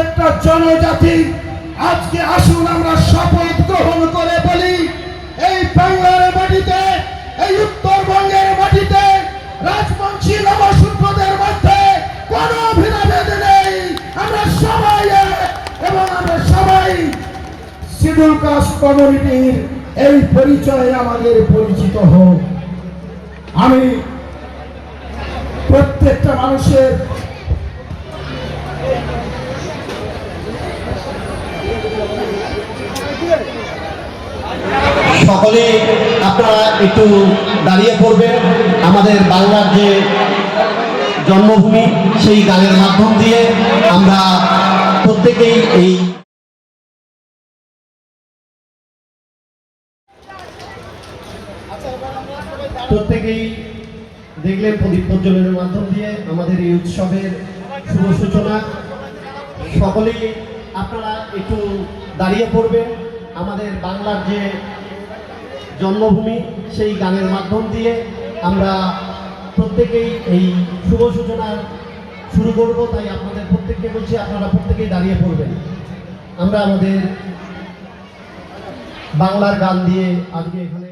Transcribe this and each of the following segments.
প্রত্যেকটা জনজাতি। আজকে আসুন আমরা শপথ গ্রহণ করে বলি, এই বাংলার মাটিতে, এই উত্তরবঙ্গের মাটিতে, রাজবংশী নবসূত্রদের মধ্যে কোনো ভেদাভেদ নেই। আমরা সবাই এবং আমরা সবাই শিডিউল কাস্ট কমিউনিটির এই পরিচয়ে আমাদের পরিচিত হোক। আমি প্রত্যেকটা মানুষের সকলে আপনারা একটু দাঁড়িয়ে পড়বেন। আমাদের বাংলার যে জন্মভূমি, সেই গানের মাধ্যম দিয়ে আমরা প্রত্যেকেই এই প্রত্যেকেই দেখলেন প্রদীপ প্রজ্বলনের মাধ্যম দিয়ে আমাদের এই উৎসবের শুভ সূচনা। সকলেই আপনারা একটু দাঁড়িয়ে পড়বেন। আমাদের বাংলার যে জন্মভূমি সেই গানের মাধ্যম দিয়ে আমরা প্রত্যেকেই এই শুভ সূচনা শুরু করব, তাই আপনাদের প্রত্যেককে বলছি, আপনারা প্রত্যেকেই দাঁড়িয়ে পড়বেন। আমরা আমাদের বাংলার গান দিয়ে আজকে এখানে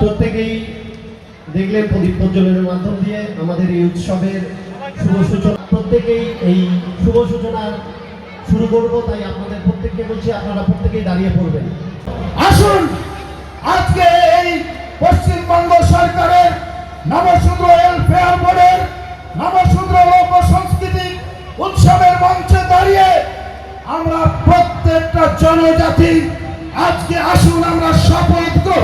প্রত্যেকেই দেখলেন প্রদীপ প্রজ্বলনের মাধ্যম দিয়ে আমাদের এই উৎসবের শুভ সূচনা। প্রত্যেকেই এই শুভ সূচনা শুরু করব, তাই আপনাদের প্রত্যেককে বলছি, আপনারা প্রত্যেকেই দাঁড়িয়ে পড়বেন। আসুন, আজকে এই পশ্চিমবঙ্গ সরকারের নবশূদ্র ওয়েলফেয়ার বোর্ডের নবশূদ্র লোক সংস্কৃতি উৎসবের মঞ্চে দাঁড়িয়ে আমরা প্রত্যেকটা জনজাতি আজকে আসুন, আমরা শপথ গ্রহণ